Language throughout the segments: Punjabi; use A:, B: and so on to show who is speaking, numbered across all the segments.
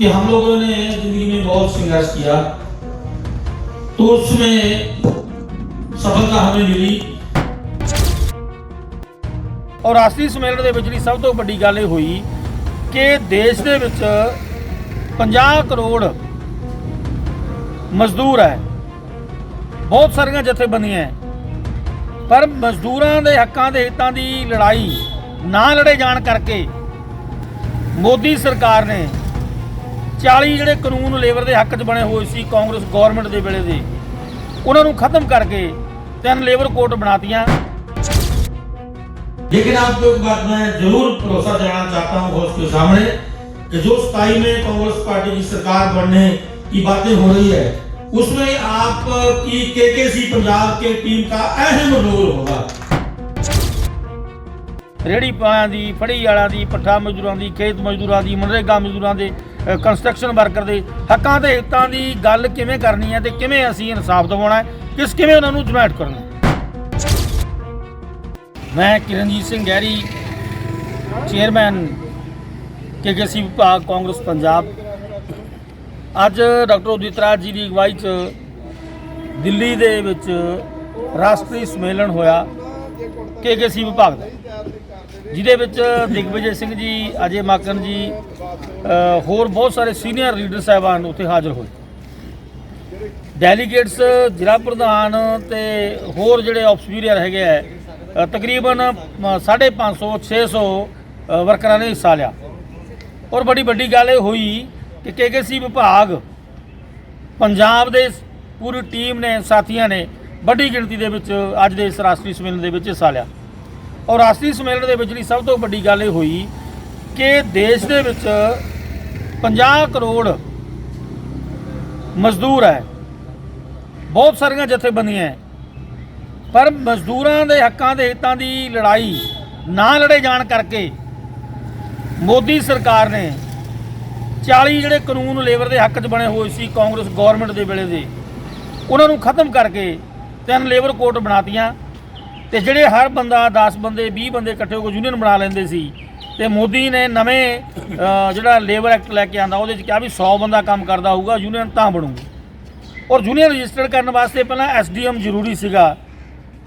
A: कि हम लोगों ने जिंदगी में बहुत संघर्ष किया तो उसमें सफलता हमें मिली
B: ਔਰ ਰਾਸ਼ਟਰੀ ਸੰਮੇਲਨ ਦੇ ਵਿੱਚ ਜਿਹੜੀ ਸਭ ਤੋਂ ਵੱਡੀ ਗੱਲ ਇਹ ਹੋਈ ਕਿ ਦੇਸ਼ ਦੇ ਵਿੱਚ 50 ਕਰੋੜ ਮਜ਼ਦੂਰ ਹੈ ਬਹੁਤ ਸਾਰੀਆਂ ਜਥੇਬੰਦੀਆਂ ਹੈ ਪਰ ਮਜ਼ਦੂਰਾਂ ਦੇ ਹੱਕਾਂ ਦੇ ਹਿੱਤਾਂ ਦੀ ਲੜਾਈ ਨਾ ਲੜੇ ਜਾਣ ਕਰਕੇ ਮੋਦੀ ਸਰਕਾਰ ਨੇ 40 ਜਿਹੜੇ ਕਾਨੂੰਨ ਲੇਬਰ ਦੇ ਹੱਕ 'ਚ ਬਣੇ ਹੋਏ ਸੀ ਕਾਂਗਰਸ ਗਵਰਨਮੈਂਟ ਦੇ ਵੇਲੇ ਦੇ ਉਹਨਾਂ ਨੂੰ ਖਤਮ ਕਰਕੇ ਤਿੰਨ ਲੇਬਰ ਕੋਡ ਬਣਾਤੀਆਂ
A: लेकिन आपको एक बात मैं जरूर भरोसा दिलाना चाहता हूँ होस्ट के सामने कि जो सताई में कांग्रेस पार्टी की सरकार बनने की बातें हो रही है उसमें आपकी केकेसी पंजाब के टीम का अहम रोल होगा
B: ਰੇੜੀ ਵਾਲਿਆਂ ਦੀ ਫੜੀ ਵਾਲਿਆਂ ਦੀ ਪੱਠਾ ਮਜ਼ਦੂਰਾਂ ਦੀ ਖੇਤ ਮਜ਼ਦੂਰਾਂ ਦੀ ਮਨਰੇਗਾ ਮਜ਼ਦੂਰਾਂ ਦੇ ਅ, ਕੰਸਟਰਕਸ਼ਨ ਵਰਕਰ ਦੇ ਹੱਕਾਂ ਤੇ ਹਿੱਤਾਂ ਦੀ ਗੱਲ ਕਿਵੇਂ ਕਰਨੀ ਹੈ ਤੇ ਕਿਵੇਂ ਅਸੀਂ ਇਨਸਾਫ ਦਿਵਾਉਣਾ ਹੈ, ਕਿਸ ਕਿਵੇਂ ਉਹਨਾਂ ਨੂੰ ਜੁਨਾਇਟ ਕਰਨਾ ਮੈਂ ਕਿਰਨਜੀਤ ਸਿੰਘ ਗਹਿਰੀ ਚੇਅਰਮੈਨ ਕੇਕੇਸੀ ਵਿਭਾਗ, ਕਾਂਗਰਸ, ਪੰਜਾਬ। ਅੱਜ ਡਾਕਟਰ ਉਦਿਤ ਰਾਜ ਜੀ ਦੀ ਅਗਵਾਈ 'ਚ ਦਿੱਲੀ ਦੇ ਵਿੱਚ ਰਾਸ਼ਟਰੀ ਸੰਮੇਲਨ ਹੋਇਆ ਕੇਕੇਸੀ ਵਿਭਾਗ ਦਾ, ਜਿਹਦੇ ਵਿੱਚ ਦਿਗਵਿਜੇ ਸਿੰਘ ਜੀ, ਅਜੇ ਮਾਕਨ ਜੀ ਹੋਰ ਬਹੁਤ ਸਾਰੇ ਸੀਨੀਅਰ ਲੀਡਰ ਸਾਹਿਬਾਨ ਉੱਥੇ ਹਾਜ਼ਰ ਹੋਏ। ਡੈਲੀਗੇਟਸ ਜ਼ਿਲ੍ਹਾ ਪ੍ਰਧਾਨ ਤੇ ਹੋਰ ਜਿਹੜੇ ਆਫਸਪੀਰੀਅਰ ਹੈਗੇ ਆ ਅ, ਤਕਰੀਬਨ 550 600 ਅ, ਵਰਕਰਾਂ ਨੇ ਹਿੱਸਾ ਲਿਆ। ਔਰ ਬੜੀ ਵੱਡੀ ਗੱਲ ਇਹ ਹੋਈ ਕਿ ਕੇਕੇਸੀ ਵਿਭਾਗ ਪੰਜਾਬ ਦੇ ਪੂਰੀ ਟੀਮ ਨੇ ਸਾਥੀਆਂ ਨੇ ਵੱਡੀ ਗਿਣਤੀ ਦੇ ਵਿੱਚ ਅੱਜ ਦੇ ਇਸ ਰਾਸ਼ਟਰੀ ਸੰਮੇਲਨ ਦੇ ਵਿੱਚ ਹਿੱਸਾ ਲਿਆ। ਔਰ ਰਾਸ਼ਟਰੀ ਸੰਮੇਲਨ ਦੇ ਵਿੱਚ ਜਿਹੜੀ ਸਭ ਤੋਂ ਵੱਡੀ ਗੱਲ ਇਹ ਹੋਈ ਕਿ ਦੇਸ਼ ਦੇ ਵਿੱਚ 50 ਕਰੋੜ ਮਜ਼ਦੂਰ ਹੈ। ਬਹੁਤ ਸਾਰੀਆਂ ਜਥੇਬੰਦੀਆਂ ਹੈ। ਪਰ ਮਜ਼ਦੂਰਾਂ ਦੇ ਹੱਕਾਂ ਦੇ ਹਿੱਤਾਂ ਦੀ ਲੜਾਈ ਨਾ ਲੜੇ ਜਾਣ ਕਰਕੇ ਮੋਦੀ ਸਰਕਾਰ ਨੇ 40 ਜਿਹੜੇ ਕਾਨੂੰਨ ਲੇਬਰ ਦੇ ਹੱਕ 'ਚ ਬਣੇ ਹੋਏ ਸੀ ਕਾਂਗਰਸ ਗਵਰਨਮੈਂਟ ਦੇ ਵੇਲੇ ਦੇ, ਉਹਨਾਂ ਨੂੰ ਖਤਮ ਕਰਕੇ ਤਿੰਨ ਲੇਬਰ ਕੋਡ ਬਣਾਤੀਆਂ ਤੇ ਜਿਹੜੇ ਹਰ ਬੰਦਾ 10 ਬੰਦੇ 20 ਬੰਦੇ ਇਕੱਠੇ ਹੋ ਕੇ ਯੂਨੀਅਨ ਬਣਾ ਲੈਂਦੇ ਸੀ ਤੇ ਮੋਦੀ ਨੇ ਨਵੇਂ ਜਿਹੜਾ ਲੇਬਰ ਐਕਟ ਲੈ ਕੇ ਆਂਦਾ ਉਹਦੇ 'ਚ ਕਿਹਾ ਵੀ 100 ਬੰਦਾ ਕੰਮ ਕਰਦਾ ਹੋਊਗਾ ਯੂਨੀਅਨ ਤਾਂ ਬਣੂਗੀ। ਔਰ ਯੂਨੀਅਨ ਰਜਿਸਟਰ ਕਰਨ ਵਾਸਤੇ ਪਹਿਲਾਂ ਐਸਡੀਐਮ ਜ਼ਰੂਰੀ ਸੀਗਾ।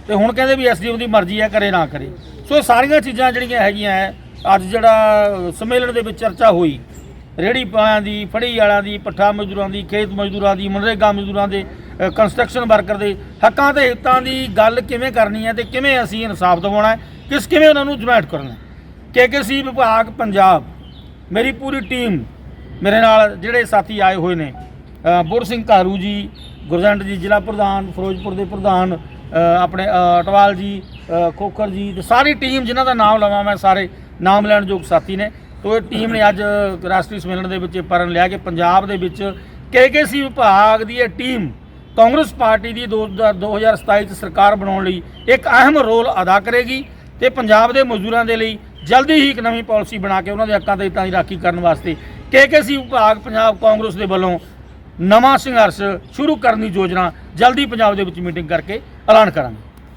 B: ਤੇ ਹੁਣ ਕਹਿੰਦੇ ਵੀ ਐਸਡੀਐਮ ਦੀ ਮਰਜ਼ੀ ਹੈ ਕਰੇ ਨਾ ਕਰੇ। ਸੋ ਇਹ ਸਾਰੀਆਂ ਚੀਜ਼ਾਂ ਜਿਹੜੀਆਂ ਹੈਗੀਆਂ ਹੈ, ਅੱਜ ਜਿਹੜਾ ਸੰਮੇਲਨ ਦੇ ਵਿੱਚ ਚਰਚਾ ਹੋਈ। ਰੇੜੀ ਵਾਲਿਆਂ ਦੀ ਫੜੀ ਵਾਲਿਆਂ ਦੀ ਪੱਠਾ ਮਜ਼ਦੂਰਾਂ ਦੀ ਖੇਤ ਮਜ਼ਦੂਰਾਂ ਦੀ ਮਨਰੇਗਾ ਮਜ਼ਦੂਰਾਂ ਦੇ ਕੰਸਟਰਕਸ਼ਨ ਵਰਕਰ ਦੇ ਹੱਕਾਂ ਤੇ ਹਿੱਤਾਂ ਦੀ ਗੱਲ ਕਿਵੇਂ ਕਰਨੀ ਹੈ ਤੇ ਕਿਵੇਂ ਅਸੀਂ ਇਨਸਾਫ ਦਿਵਾਉਣਾ ਹੈ ਕਿਸ ਕਿਵੇਂ ਉਹਨਾਂ ਨੂੰ ਜੁਨਾਇਟ ਕਰਨਾ ਕੇਕੇਸੀ ਵਿਭਾਗ ਪੰਜਾਬ। ਮੇਰੀ ਪੂਰੀ ਟੀਮ ਮੇਰੇ ਨਾਲ ਜਿਹੜੇ ਸਾਥੀ ਆਏ ਹੋਏ ਨੇ ਬੁਰ ਸਿੰਘ ਘਾਰੂ ਜੀ, ਗੁਰਜੰਟ ਜੀ, ਜ਼ਿਲ੍ਹਾ ਪ੍ਰਧਾਨ, ਫਿਰੋਜ਼ਪੁਰ ਦੇ ਪ੍ਰਧਾਨ ਆਪਣੇ ਅਟਵਾਲ ਜੀ ਖੋਖਰ ਜੀ, ਤੇ ਸਾਰੀ ਟੀਮ ਜਿਨ੍ਹਾਂ ਦਾ ਨਾਮ ਲਵਾਂ ਮੈਂ ਸਾਰੇ ਨਾਮ ਲੈਣ ਯੋਗ ਸਾਥੀ ਨੇ। ਤੋ ਇਹ ਟੀਮ ਨੇ ਅੱਜ ਰਾਸ਼ਟਰੀ ਸੰਮੇਲਨ ਦੇ ਵਿੱਚ ਇਹ ਪਰਨ ਲਿਆ ਕਿ ਪੰਜਾਬ ਦੇ ਵਿੱਚ ਕੇਕੇਸੀ ਵਿਭਾਗ ਦੀ ਇਹ ਟੀਮ ਕਾਂਗਰਸ ਪਾਰਟੀ ਦੀ 2027 ਚ ਸਰਕਾਰ ਬਣਾਉਣ ਲਈ ਇੱਕ ਅਹਿਮ ਰੋਲ ਅਦਾ ਕਰੇਗੀ ਤੇ ਪੰਜਾਬ ਦੇ ਮਜ਼ਦੂਰਾਂ ਦੇ ਲਈ ਜਲਦੀ ਹੀ ਇੱਕ ਨਵੀਂ ਪਾਲਿਸੀ ਬਣਾ ਕੇ ਉਹਨਾਂ ਦੇ ਹੱਕਾਂ ਤੇ ਹਿੱਤਾਂ ਦੀ ਰਾਖੀ ਕਰਨ ਵਾਸਤੇ ਕੇਕੇਸੀ ਵਿਭਾਗ ਪੰਜਾਬ ਕਾਂਗਰਸ ਦੇ ਵੱਲੋਂ ਨਵਾਂ ਸੰਘਰਸ਼ ਸ਼ੁਰੂ ਕਰਨ ਦੀ ਯੋਜਨਾ ਜਲਦੀ ਪੰਜਾਬ ਦੇ ਵਿੱਚ ਮੀਟਿੰਗ ਕਰਕੇ ਐਲਾਨ ਕਰਾਂਗੇ।